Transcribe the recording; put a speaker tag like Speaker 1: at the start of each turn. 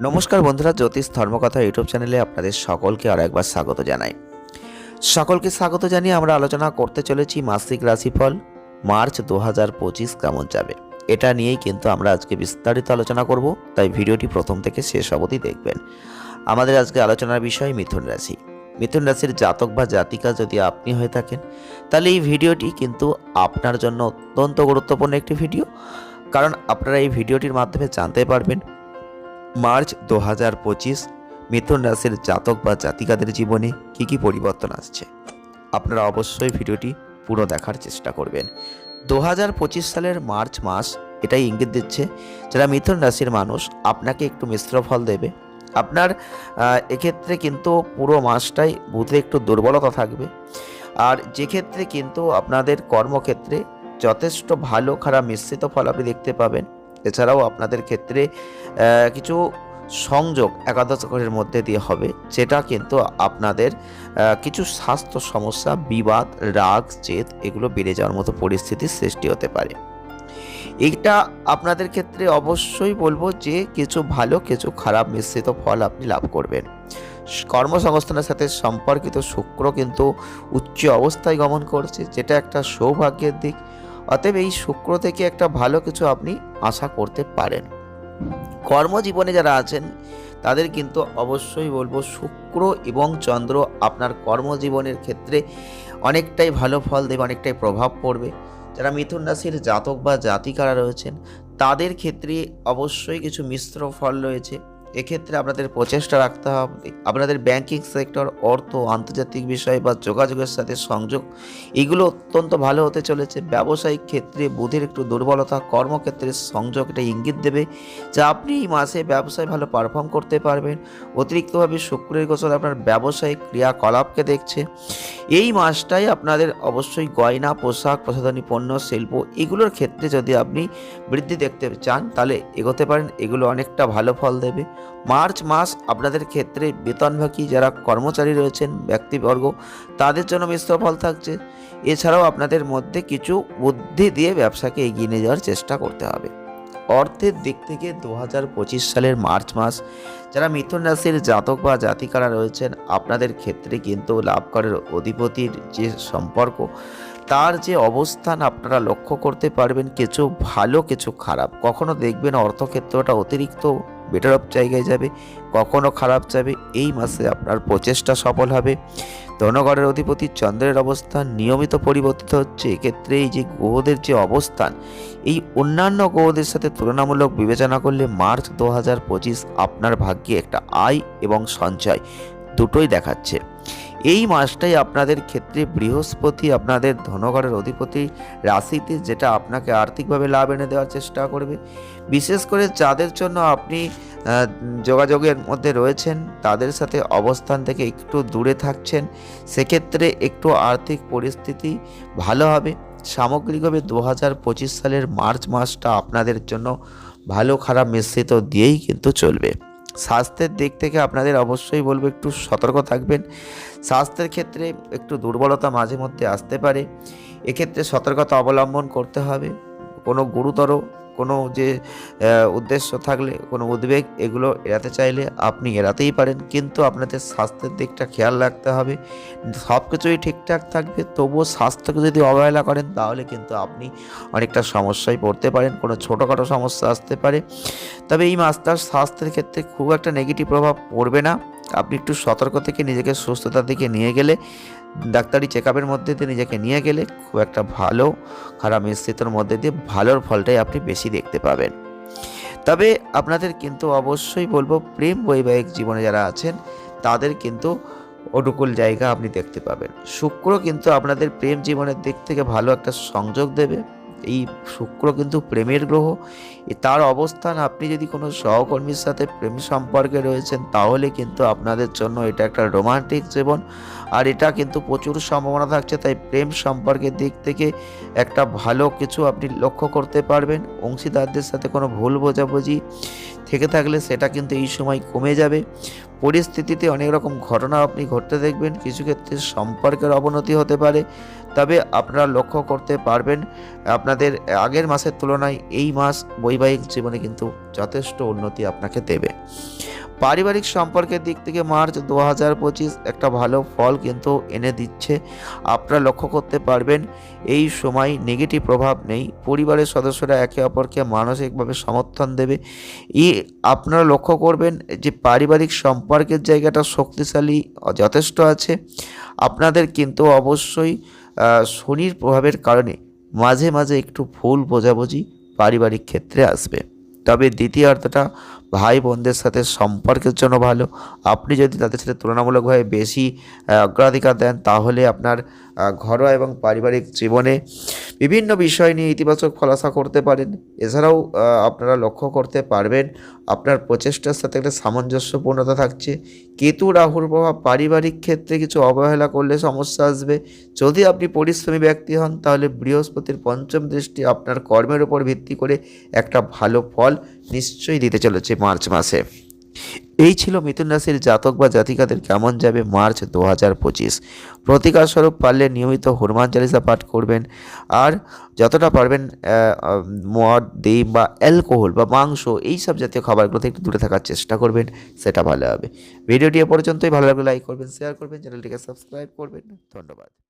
Speaker 1: নমস্কার বন্ধুরা, জ্যোতিষ ধর্মকথা ইউটিউব চ্যানেলে আপনাদের সকলকে আর একবার স্বাগত জানাই। সকলকে স্বাগত জানিয়ে আমরা আলোচনা করতে চলেছি মাসিক রাশিফল, মার্চ দু হাজার পঁচিশ কেমন যাবে? এটা নিয়েই কিন্তু আমরা আজকে বিস্তারিত আলোচনা করব, তাই ভিডিওটি প্রথম থেকে শেষ অবধি দেখবেন। আমাদের আজকে আলোচনার বিষয় মিথুন রাশি। মিথুন রাশির জাতক বা জাতিকা যদি আপনি হয়ে থাকেন, তাহলে এই ভিডিওটি কিন্তু আপনার জন্য অত্যন্ত গুরুত্বপূর্ণ একটি ভিডিও। কারণ আপনারা এই ভিডিওটির মাধ্যমে জানতে পারবেন মার্চ দু হাজার পঁচিশ মিথুন রাশির জাতক বা জাতিকাদের জীবনে কি কি পরিবর্তন আসছে? আপনারা অবশ্যই ভিডিওটি পুরো দেখার চেষ্টা করবেন। দু হাজার পঁচিশ সালের মার্চ মাস এটাই ইঙ্গিত দিচ্ছে যারা মিথুন রাশির মানুষ আপনাকে একটু মিশ্র ফল দেবে। আপনার এক্ষেত্রে কিন্তু পুরো মাসটাই বুধে একটু দুর্বলতা থাকবে। আর যে ক্ষেত্রে কিন্তু আপনাদের কর্মক্ষেত্রে যথেষ্ট ভালো খারাপ মিশ্রিত ফল আপনি দেখতে পাবেন। এছাড়াও আপনাদের ক্ষেত্রে কিছু সংযোগ একাদশ ঘরের মধ্যে দিয়ে হবে, যেটা কিন্তু আপনাদের কিছু স্বাস্থ্য সমস্যা, বিবাদ, রাগ, জেদ, এগুলো বেড়ে যাওয়ার মতো পরিস্থিতির সৃষ্টি হতে পারে। এইটা আপনাদের ক্ষেত্রে অবশ্যই বলব যে, কিছু ভালো, কিছু খারাপ মিশ্রিত ফল আপনি লাভ করবেন। কর্মসংস্থানের সাথে সম্পর্কিত শুক্র কিন্তু উচ্চ অবস্থায় গমন করছে, যেটা একটা সৌভাগ্যের দিক। অতএব এই শুক্র থেকে একটা ভালো কিছু আপনি আশা করতে পারেন। কর্মজীবনে যারা আছেন, তাদের কিন্তু অবশ্যই বলব শুক্র এবং চন্দ্র আপনার কর্মজীবনের ক্ষেত্রে অনেকটাই ভালো ফল দেবে, অনেকটাই প্রভাব পড়বে। যারা মিথুন রাশির জাতক বা জাতিকারা রয়েছেন, তাদের ক্ষেত্রে অবশ্যই কিছু মিশ্র ফল রয়েছে। এক্ষেত্রে আপনাদের প্রচেষ্টা রাখতে হবে। আপনাদের ব্যাংকিং সেক্টর অর্থ, আন্তর্জাতিক বিষয় বা যোগাযোগের সাথে সংযোগ, এগুলো অত্যন্ত ভালো হতে চলেছে। ব্যবসায়িক ক্ষেত্রে বুধের একটু দুর্বলতা, কর্মক্ষেত্রে সংযোগ এটা ইঙ্গিত দেবে যে আপনি এই মাসে ব্যবসায় ভালো পারফর্ম করতে পারবেন। অতিরিক্তভাবে শুক্রের গোচর আপনার ব্যবসায়িক ক্রিয়াকলাপকে দেখছে। এই মাসটাই আপনাদের অবশ্যই গয়না, পোশাক, প্রসাধনী, পণ্য, শিল্প এগুলোর ক্ষেত্রে যদি আপনি বৃদ্ধি দেখতে চান, তাহলে এগোতে পারেন। এগুলো অনেকটা ভালো ফল দেবে। মার্চ মাস আপনাদের ক্ষেত্রে বেতনভাগী যারা কর্মচারী রয়েছেন, ব্যক্তিবর্গ, তাদের জন্য মিশ্র ফল থাকছে। এছাড়াও আপনাদের মধ্যে কিছু বুদ্ধি দিয়ে ব্যবসাকে এগিয়ে নিয়ে যাওয়ার চেষ্টা করতে হবে। অর্থের দিক থেকে দু হাজার পঁচিশ সালের মার্চ মাস, যারা মিথুন রাশির জাতক বা জাতিকারা রয়েছেন, আপনাদের ক্ষেত্রে কিন্তু লাভ করার অধিপতির যে সম্পর্ক, তার যে অবস্থান আপনারা লক্ষ্য করতে পারবেন, কিছু ভালো, কিছু খারাপ। কখনো দেখবেন অর্থক্ষেত্রটা অতিরিক্ত বেটার অফ জায়গায় যাবে কখনও খারাপ যাবে, এই মাসে আপনার প্রচেষ্টা সফল হবে। ধনগড়ের অধিপতি চন্দ্রের অবস্থান নিয়মিত পরিবর্তিত হচ্ছে, এক্ষেত্রে এই যে গ্রহদের যে অবস্থান, এই অন্যান্য গ্রহদের সাথে তুলনামূলক বিবেচনা করলে মার্চ দু হাজার পঁচিশ আপনার ভাগ্যে একটা আয় এবং সঞ্চয় দুটোই দেখাচ্ছে। এই মাসটাই আপনাদের ক্ষেত্রে বৃহস্পতি আপনাদের ধনগড়ের অধিপতি রাশিতে, যেটা আপনাকে আর্থিকভাবে লাভ এনে দেওয়ার চেষ্টা করবে। বিশেষ করে যাদের জন্য আপনি যোগাযোগের মধ্যে রয়েছেন, তাদের সাথে অবস্থান থেকে একটু দূরে থাকছেন, সেক্ষেত্রে একটু আর্থিক পরিস্থিতি ভালো হবে। সামগ্রিকভাবে দু হাজার পঁচিশ সালের মার্চ মাসটা আপনাদের জন্য ভালো খারাপ মিশ্রিত দিয়েই কিন্তু চলবে। স্বাস্থ্যের দিক থেকে আপনাদের অবশ্যই বলব একটু সতর্ক থাকবেন। স্বাস্থ্যের ক্ষেত্রে একটু দুর্বলতা মাঝে মধ্যে আসতে পারে। এক্ষেত্রে সতর্কতা অবলম্বন করতে হবে। কোনো গুরুতর কোনো যে উদ্দেশ্য থাকলে, কোনো উদ্বেগ, এগুলো এড়াতে চাইলে আপনি এড়াতেই পারেন। কিন্তু আপনাদের স্বাস্থ্যের দিকটা খেয়াল রাখতে হবে। সব কিছুই ঠিকঠাক থাকবে, তবুও স্বাস্থ্যকে যদি অবহেলা করেন, তাহলে কিন্তু আপনি অনেকটা সমস্যায় পড়তে পারেন, কোনো ছোটোখাটো সমস্যা আসতে পারে। তবে এই মাসটার স্বাস্থ্যের ক্ষেত্রে খুব একটা নেগেটিভ প্রভাব পড়বে না। আপনি একটু সতর্ক থেকে নিজেকে সুস্থতার দিকে নিয়ে গেলে, ডাক্তারি চেক আপের মধ্যে দিয়ে নিজেকে নিয়ে গেলে খুব একটা ভালো, খারাপ মিশ্রিতর মধ্যে দিয়ে ভালোর ফলটাই আপনি বেশি দেখতে পাবেন। তবে আপনাদের কিন্তু অবশ্যই বলব, প্রেম বৈবাহিক জীবনে যারা আছেন, তাদের কিন্তু অনুকূল জায়গা আপনি দেখতে পাবেন। শুক্র কিন্তু আপনাদের প্রেম জীবনের দিক থেকে ভালো একটা সংযোগ দেবে। এই শুক্র কিন্তু প্রেমের গ্রহ। তার অবস্থান, আপনি যদি কোনো সহকর্মীর সাথে প্রেম সম্পর্কে রয়েছেন, তাহলে কিন্তু আপনাদের জন্য এটা একটা রোমান্টিক জীবন। আর এটা কিন্তু প্রচুর সম্ভাবনা থাকছে, তাই প্রেম সম্পর্কের দিক থেকে একটা ভালো কিছু আপনি লক্ষ্য করতে পারবেন। অংশীদারদের সাথে কোনো ভুল বোঝাবুঝি থেকে থাকলে সেটা কিন্তু এই সময় কমে যাবে। পরিস্থিতিতে অনেক রকম ঘটনা আপনি ঘটতে দেখবেন। কিছু ক্ষেত্রে সম্পর্কের অবনতি হতে পারে। তবে আপনারা লক্ষ্য করতে পারবেন, আপনাদের আগের মাসের তুলনায় এই মাস বৈবাহিক জীবনে কিন্তু যথেষ্ট উন্নতি আপনাকে দেবে। পারিবারিক সম্পর্কের দিক থেকে মার্চ দু হাজার পঁচিশ একটা ভালো ফল কিন্তু এনে দিচ্ছে। আপনারা লক্ষ্য করতে পারবেন, এই সময় নেগেটিভ প্রভাব নেই। পরিবারের সদস্যরা একে অপরকে মানসিকভাবে সমর্থন দেবে। ই, আপনারা লক্ষ্য করবেন যে পারিবারিক সম্পর্কের জায়গাটা শক্তিশালী যথেষ্ট আছে। আপনাদের কিন্তু অবশ্যই শনির প্রভাবের কারণে মাঝে মাঝে একটু ভুল বোঝাবুঝি পারিবারিক ক্ষেত্রে আসবে। তবে দ্বিতীয়ার্ধটা ভাই বোনদের সাথে সম্পর্কের জন্য ভালো। আপনি যদি তাদের সাথে তুলনামূলকভাবে বেশি অগ্রাধিকার দেন, তাহলে আপনার ঘরোয়া এবং পারিবারিক জীবনে বিভিন্ন বিষয় নিয়ে ইতিবাচক আশা করতে পারেন। এছাড়াও আপনারা লক্ষ্য করতে পারবেন, আপনার প্রচেষ্টার সাথে একটা সামঞ্জস্যপূর্ণতা থাকছে। কেতু, রাহুর প্রভাব পারিবারিক ক্ষেত্রে কিছু অবহেলা করলে সমস্যা আসবে। যদি আপনি পরিশ্রমী ব্যক্তি হন, তাহলে বৃহস্পতির পঞ্চম দৃষ্টি আপনার কর্মের উপর ভিত্তি করে একটা ভালো ফল নিশ্চয়ই দিতে চলেছে মার্চ মাসে। এই ছিল মিথুন রাশির জাতক বা জাতিকাদের কেমন যাবে মার্চ দু হাজার পঁচিশ। প্রতিকার স্বরূপ পারলে নিয়মিত হনুমান চালিসা পাঠ করবেন। আর যতটা পারবেন মদ, ডিম বা অ্যালকোহল বা মাংস, এই সব জাতীয় খাবারগুলো থেকে দূরে থাকার চেষ্টা করবেন, সেটা ভালো হবে। ভিডিওটি এ পর্যন্তই। ভালো লাগলে লাইক করবেন শেয়ার করবেন চ্যানেলটিকে সাবস্ক্রাইব করবেন। ধন্যবাদ।